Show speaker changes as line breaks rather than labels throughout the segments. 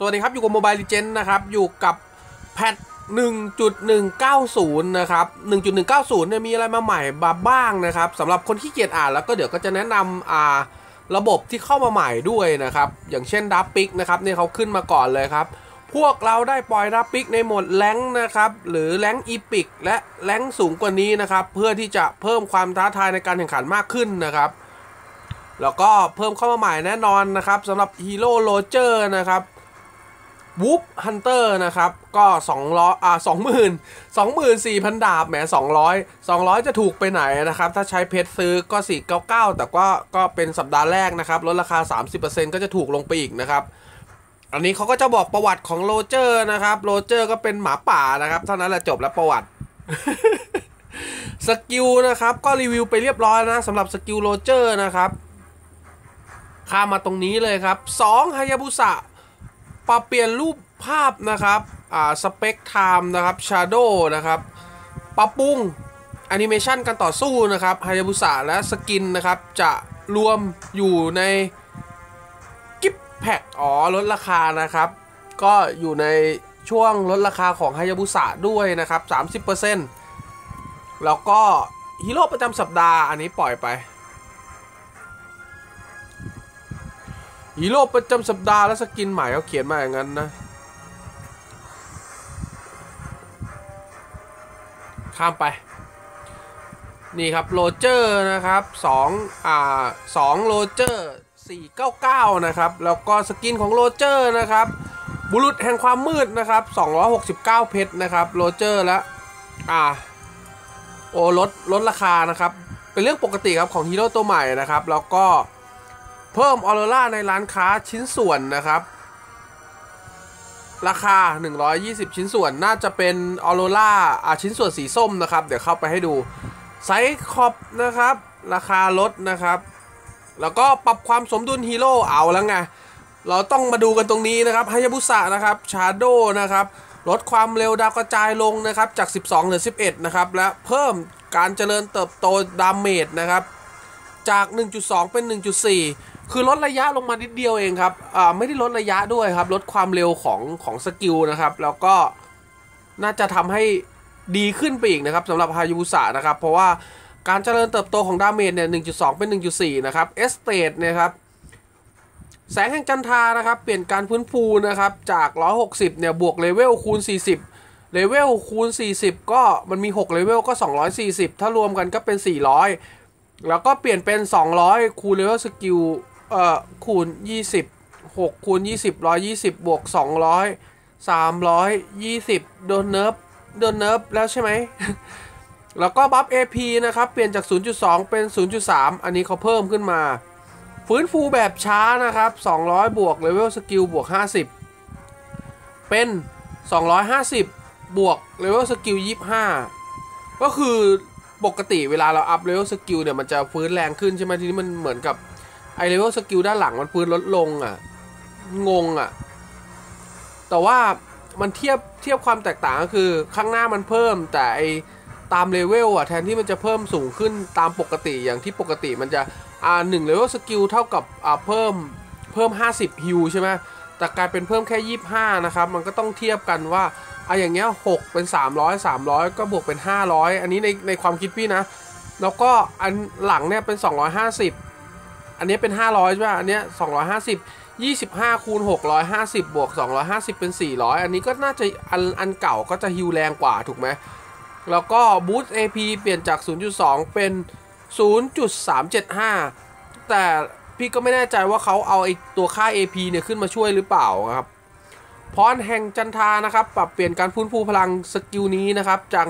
สวัสดีครับ อยู่กับ Mobile Legends นะครับ อยู่กับแพท1.190 นะครับ 1.190 เนี่ยมีอะไรมาใหม่บาบ้างนะครับสำหรับคนขี้เกียจอ่านแล้วก็เดี๋ยวก็จะแนะนำอ่าระบบที่เข้ามาใหม่ด้วยนะครับ อย่างเช่นดับปิกนะครับเนี่ยเขาขึ้นมาก่อนเลยครับ พวกเราได้ปล่อยดับปิกในโหมดแรงนะครับ หรือแรงอีพิกและแรงสูงกว่านี้นะครับ เพื่อที่จะเพิ่มความท้าทายในการแข่งขันมากขึ้นนะครับแล้วก็เพิ่มเข้ามาใหม่แน่นอนนะครับสำหรับฮีโร่โรเจอร์นะครับ วูฟฮันเตอร์นะครับ ก็200อ่า20,000 24,000 ดาบแหม200 200 จะถูกไปไหนนะครับ ถ้าใช้เพชรซื้อก็ 499 แต่ก็ก็เป็นสัปดาห์แรกนะครับลดราคา 30%ก็จะถูกลงไปอีกนะครับ อันนี้เขาก็จะบอกประวัติของโรเจอร์นะครับ โรเจอร์ก็เป็นหมาป่านะครับ เท่านั้นแหละจบแล้วประวัติสกิลนะครับ ก็รีวิวไปเรียบร้อยนะสำหรับสกิลโรเจอร์นะครับข้ามาตรงนี้เลยครับ2ฮายาบุสะ ปรับเปลี่ยนรูปภาพนะครับอ่าสเปกไทม์นะครับชาร์โดนะครับปรับปรุงแอนิเมชันการต่อสู้นะครับฮายาบุสะและสกินนะครับ จะรวมอยู่ในกิฟแพ็กอ๋อลดราคานะครับ ก็อยู่ในช่วงลดราคาของฮายาบุสะด้วยนะครับ 30%แล้วก็ฮีโร่ประจำสัปดาห์อันนี้ปล่อยไป ฮีโร่ประจำสัปดาห์และสกินใหม่เขาเขียนมาอย่างนั้นนะข้ามไป นี่ครับโรเจอร์นะครับ2อ่า2โรเจอร์499 นะครับ แล้วก็สกินของโรเจอร์นะครับ บุรุษแห่งความมืดนะครับ 269 เพชรนะครับโรเจอร์และอ่าโอ้ลดลดราคานะครับ เป็นเรื่องปกติครับของฮีโร่ตัวใหม่นะครับ แล้วก็ เพิ่มออโรราในร้านค้าชิ้นส่วนนะครับ ราคา 120 ชิ้นส่วนน่าจะเป็นออโรราอ่าชิ้นส่วนสีส้มนะครับ เดี๋ยวเข้าไปให้ดูไซคอบนะครับ ราคาลดนะครับ แล้วก็ปรับความสมดุลฮีโร่เอาแล้วไง เราต้องมาดูกันตรงนี้นะครับฮายาบุสะนะครับชาโดนะครับลดความเร็วดาวกระจายลงนะครับจาก 12เหลือ 11 นะครับ และเพิ่มการเจริญเติบโตดาเมจนะครับ จาก 1.2 เป็น 1.4 คือลดระยะลงมานิดเดียวเองครับอ่าไม่ได้ลดระยะด้วยครับ ลดความเร็วของของสกิลนะครับ แล้วก็น่าจะทำให้ดีขึ้นไปอีกนะครับสำหรับฮายุสะนะครับ เพราะว่าการเจริญเติบโตของดาเมจเนี่ย 1.2 เป็น 1.4 นะครับ เอสเตดนะครับ แสงแห่งจันทานะครับ เปลี่ยนการพื้นฟูนะครับ จาก 160 เนี่ย บวกเลเวลคูณ 40 เลเวลคูณ 40 ก็มันมี 6 เลเวลก็ 240 ถ้ารวมกันก็เป็น 400 แล้วก็เปลี่ยนเป็น 200 คูณเลเวลสกิล เอ่อคูณ20 6คูณ20 120บวก200 320โดนเนิร์ฟโดนเนิร์ฟแล้วใช่ไหม แล้วก็บัฟ AP นะครับ เปลี่ยนจาก 0.2 เป็น 0.3 อันนี้เขาเพิ่มขึ้นมา ฟื้นฟูแบบช้านะครับ 200 บวกเลเวลสกิลบวก 50 เป็น 250 บวกเลเวลสกิล25 ก็คือปกติเวลาเราอัพเลเวลสกิลเนี่ย มันจะฟื้นแรงขึ้นใช่ไหมทีนี้มันเหมือนกับ ไอเลเวลสกิลด้านหลังมันฟื้นลดลงอะ งงอะ แต่ว่ามันเทียบเทียบความแตกต่างก็คือข้างหน้ามันเพิ่มแต่ไอตามเลเวลอะแทนที่มันจะเพิ่มสูงขึ้นตามปกติอย่างที่ปกติมันจะอ่าหนึ่งเลเวลสกิลเท่ากับอ่าเพิ่มเพิ่ม 50ฮิวใช่ไหมแต่กลายเป็นเพิ่มแค่ 25 นะครับ มันก็ต้องเทียบกันว่าอะอย่างเงี้ย6เป็น 300 300 ก็บวกเป็น 500 อันนี้ในในความคิดพี่นะ แล้วก็อันหลังเนี่ยเป็น 250 อันนี้เป็น 500ใช่ไหมอันเนี้ย250 25คูณ650 บวก 250 เป็น 400 อันนี้ก็น่าจะอันอันเก่าก็จะฮิวแรงกว่าถูกไหมแล้วก็บูสต์ AP เปลี่ยนจาก 0.2 เป็น 0.375 แต่พี่ก็ไม่แน่ใจว่าเขาเอาไอตัวค่า AP เนี่ยขึ้นมาช่วยหรือเปล่าครับพรแห่งจันทานะครับ ปรับเปลี่ยนการฟื้นฟูพลังสกิลนี้นะครับ จาก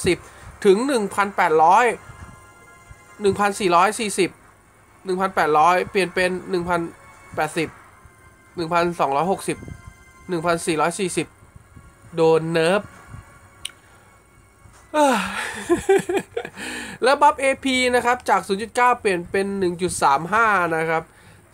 1,080 ถึง 1,800 1,440 1,800เปลี่ยนเป็น1,080 1,260 1,440โดนเนิร์ฟแล้วบัฟ AP นะครับ จาก 0.9 เปลี่ยนเป็น 1.35 นะครับ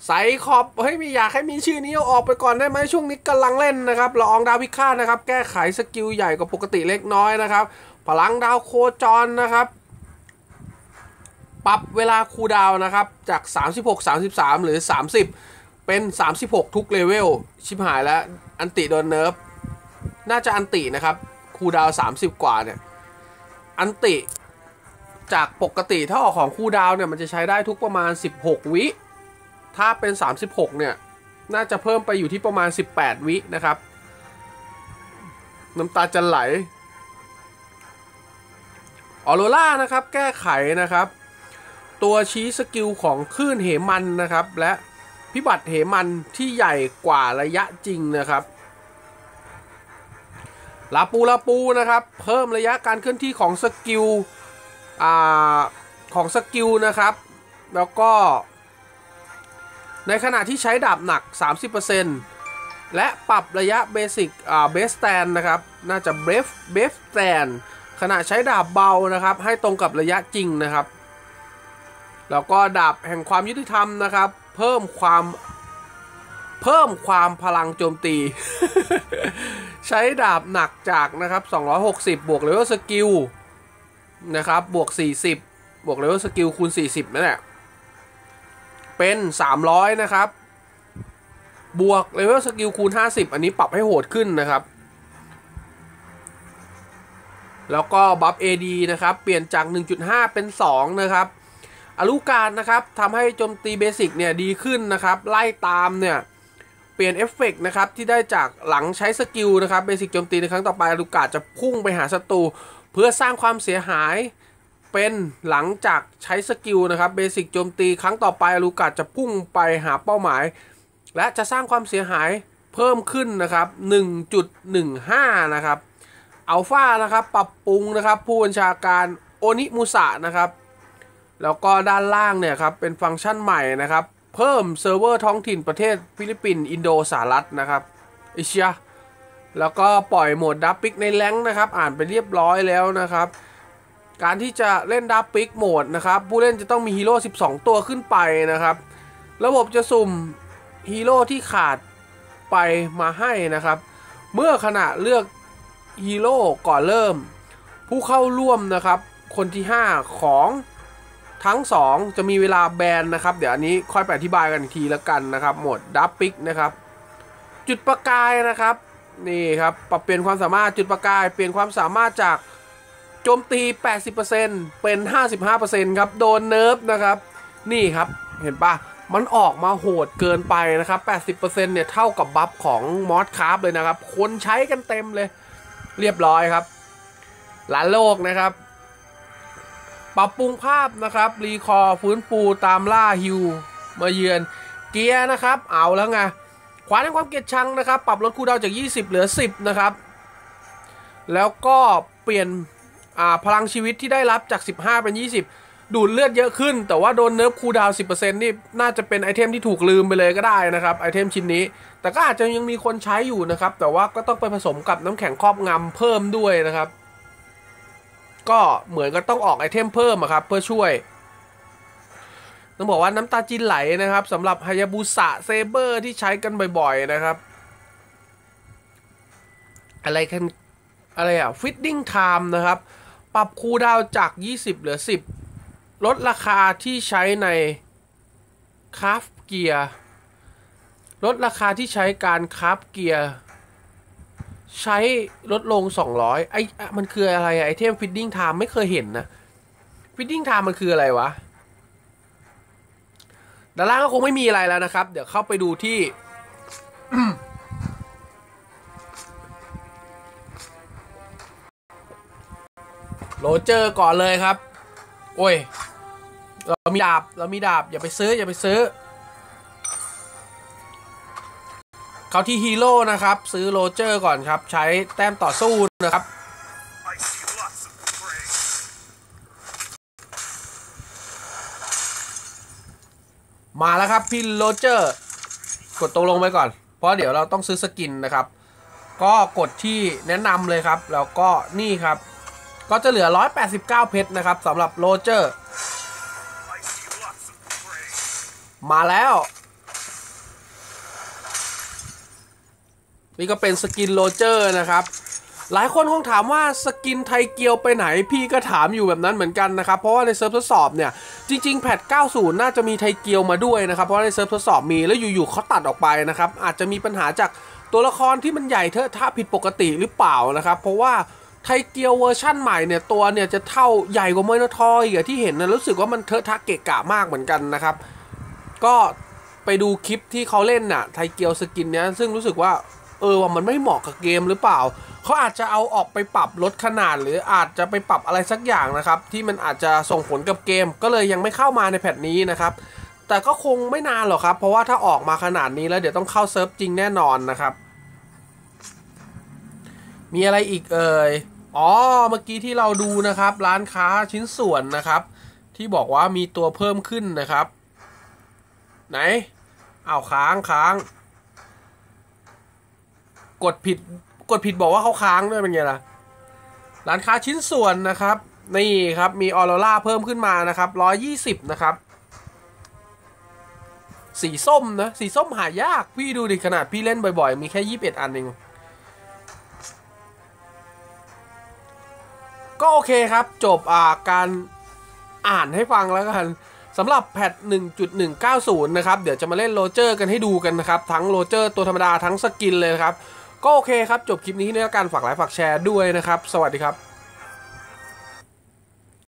ไซคอบเฮ้ยไม่อยากให้มีชื่อนี้เอาออกไปก่อนได้ไหมช่วงนี้กำลังเล่นนะครับละอองดาวพิฆาตนะครับ แก้ไขสกิลใหญ่กว่าปกติเล็กน้อยนะครับ พลังดาวโคจรนะครับ ปรับเวลาคูดาวนะครับ จาก 36 33 หรือ 30 เป็น 36 ทุกเลเวล ชิบหายแล้ว อันติโดนเนิร์ฟ น่าจะอันตินะครับ คูดาว 30 กว่าเนี่ย อันติจากปกติถ้าออกของคูดาวเนี่ย มันจะใช้ได้ทุกประมาณ 16 วิ ถ้าเป็น 36 เนี่ย น่าจะเพิ่มไปอยู่ที่ประมาณ 18 วินะครับ น้ำตาจะไหลออโรล่านะครับ แก้ไขนะครับ ตัวชี้สกิลของคลื่นเหมันนะครับ และพิบัติเหมันที่ใหญ่กว่าระยะจริงนะครับลาปูลาปูนะครับ เพิ่มระยะการเคลื่อนที่ของสกิลอ่าของสกิลนะครับ แล้วก็ ในขณะที่ใช้ดาบหนัก 30%และปรับระยะเบสิกอ่าเบสแตนนะครับ น่าจะเบฟเบฟแตนขณะใช้ดาบเบานะครับ ให้ตรงกับระยะจริงนะครับ แล้วก็ดาบแห่งความยุติธรรมนะครับ เพิ่มความเพิ่มความพลังโจมตี ใช้ดาบหนักจากนะครับ 260 บวกเลเวลสกิลนะครับ บวก 40 บวกเลเวลสกิลคูณ 40 นั่นแหละ เป็น 300 นะครับ บวกเลเวลสกิลคูณ 50 อันนี้ปรับให้โหดขึ้นนะครับ แล้วก็บัฟ AD นะครับ เปลี่ยนจาก 1.5 เป็น 2 นะครับ อลูการนะครับทำให้โจมตีเบสิกเนี่ยดีขึ้นนะครับ ไล่ตามเนี่ย เปลี่ยนเอฟเฟกนะครับ ที่ได้จากหลังใช้สกิลนะครับเบสิกโจมตีในครั้งต่อไปอลูกาจะพุ่งไปหาศัตรูเพื่อสร้างความเสียหายเป็นหลังจากใช้สกิลนะครับเบสิกโจมตีครั้งต่อไปอลูกาจะพุ่งไปหาเป้าหมาย และจะสร้างความเสียหายเพิ่มขึ้นนะครับ 1.15 นะครับอัลฟานะครับ ปรับปรุงนะครับ ผู้บัญชาการโอนิมุสะนะครับ แล้วก็ด้านล่างเนี่ยครับเป็นฟังก์ชันใหม่นะครับ เพิ่มเซิร์ฟเวอร์ท้องถิ่นประเทศฟิลิปปินส์อินโดสหรัฐนะครับเอเชียแล้วก็ปล่อยโหมดดับปิกในแรงนะครับ อ่านไปเรียบร้อยแล้วนะครับ การที่จะเล่นดับปิกโหมดนะครับ ผู้เล่นจะต้องมีฮีโร่ 12 ตัวขึ้นไปนะครับ ระบบจะสุ่มฮีโร่ที่ขาดไปมาให้นะครับ เมื่อขณะเลือกฮีโร่ก่อนเริ่ม ผู้เข้าร่วมนะครับ คนที่ 5 ของ ทั้ง 2 จะมีเวลาแบนนะครับ เดี๋ยวอันนี้ค่อยไปอธิบายกันอีกทีล้วกันนะครับ หมดดับปิกนะครับ จุดประกายนะครับนี่ครับปรับเปลี่ยนความสามารถจุดประกาย เปลี่ยนความสามารถจากโจมตี 80%เป็น 55%ครับโดนเนิร์ฟนะครับ นี่ครับเห็นปะมันออกมาโหดเกินไปนะครับ 80%เนี่ยเท่ากับบัฟของมอสคาร์ฟเลยนะครับ คนใช้กันเต็มเลย เรียบร้อยครับหลานโลกนะครับ ปรับปรุงภาพนะครับ รีคอร์ฟื้นฟูตามล่าฮิวมาเยือน เกียร์นะครับ เอาแล้วไงขวานในความเกลียดชังนะครับ ปรับลดคูดาวจาก 20 เหลือ 10 นะครับ แล้วก็เปลี่ยนพลังชีวิตที่ได้รับจาก 15 เป็น 20 ดูดเลือดเยอะขึ้น แต่ว่าโดนเนิร์ฟคูดาวน์10%นี่น่าจะเป็นไอเทมที่ถูกลืมไปเลยก็ได้นะครับไอเทมชิ้นนี้ แต่ก็อาจจะยังมีคนใช้อยู่นะครับ แต่ว่าก็ต้องไปผสมกับน้ำแข็งครอบงำเพิ่มด้วยนะครับ ก็เหมือนก็ต้องออกไอเทมเพิ่มครับเพื่อช่วยต้องบอกว่าน้ำตาจินไหลนะครับสำหรับฮายาบุสะเซเบอร์ที่ใช้กันบ่อยๆนะครับ อะไรกันอะไรอะฟิตติ้งไทม์นะครับ ปรับคูดาวจาก 20 เหลือ 10 ลดราคาที่ใช้ในคราฟเกียร์ลดราคาที่ใช้การคราฟเกียร์ ใช้ลดลง 200 ไอ้มันคืออะไรไอเทมฟิตติ้งไทม์ไม่เคยเห็นนะฟิตติ้งไทม์มันคืออะไรวะด้านล่างก็คงไม่มีอะไรแล้วนะครับ เดี๋ยวเข้าไปดูที่ โรเจอร์ก่อนเลยครับ โอ้ย เรามีดาบ เรามีดาบ อย่าไปซื้อ อย่าไปซื้อ เขาที่ฮีโร่นะครับ ซื้อโรเจอร์ก่อนครับ ใช้แต้มต่อสู้นะครับมาแล้วครับพี่โรเจอร์ กดตรงลงไปก่อน เพราะเดี๋ยวเราต้องซื้อสกินนะครับ ก็กดที่แนะนำเลยครับ แล้วก็นี่ครับ ก็จะเหลือ 189 เพชรนะครับสำหรับโรเจอร์ มาแล้ว นี่ก็เป็นสกินโรเจอร์นะครับหลายคนคงถามว่าสกินไทเกียวไปไหนพี่ก็ถามอยู่แบบนั้นเหมือนกันนะครับ เพราะว่าในเซิร์ฟทดสอบเนี่ยจจริง ๆ แพท 90 น่าจะมีไทเกียวมาด้วยนะครับ เพราะในเซิร์ฟทดสอบมีแล้วอยู่ๆเขาตัดออกไปนะครับ อาจจะมีปัญหาจากตัวละครที่มันใหญ่เทอะทะผิดปกติหรือเปล่านะครับ เพราะว่าไทเกียวเวอร์ชั่นใหม่เนี่ยตัวเนี่ยจะเท่าใหญ่กว่าโมโนทอยอีกที่เห็นนะรู้สึกว่ามันเทอะทะเกะกะมากเหมือนกันนะครับ ก็ไปดูคลิปที่เขาเล่นน่ะไทเกียวสกินเนี้ยซึ่งรู้สึกว่า เออว่ามันไม่เหมาะกับเกมหรือเปล่าเขาอาจจะเอาออกไปปรับลดขนาด หรืออาจจะไปปรับอะไรสักอย่างนะครับ ที่มันอาจจะส่งผลกับเกม ก็เลยยังไม่เข้ามาในแพทนี้นะครับแต่ก็คงไม่นานหรอกครับ เพราะว่าถ้าออกมาขนาดนี้แล้วเดี๋ยวต้องเข้าเซิร์ฟจริงแน่นอนนะครับ มีอะไรอีกเอ่ยอ๋อเมื่อกี้ที่เราดูนะครับ ร้านค้าชิ้นส่วนนะครับ ที่บอกว่ามีตัวเพิ่มขึ้นนะครับ ไหนอ้าวค้างค้าง กดผิดกดผิดบอกว่าเขาค้างด้วยเป็นไงล่ะ ร้านค้าชิ้นส่วนนะครับ นี่ครับมีออโรราเพิ่มขึ้นมานะครับร้อยยี่สิบนะครับ สีส้มนะ สีส้มหายาก พี่ดูดิขนาดพี่เล่นบ่อยๆ มีแค่ยี่สิบเอ็ดอันเองก็โอเคครับ จบอ่าการอ่านให้ฟังแล้วกันสำหรับแพท1.190 นะครับ เดี๋ยวจะมาเล่นโรเจอร์กันให้ดูกันนะครับ ทั้งโรเจอร์ตัวธรรมดาทั้งสกินเลยครับ ก็โอเคครับ จบคลิปนี้ที่นี่การฝากไลค์ฝากแชร์ด้วยนะครับ สวัสดีครับ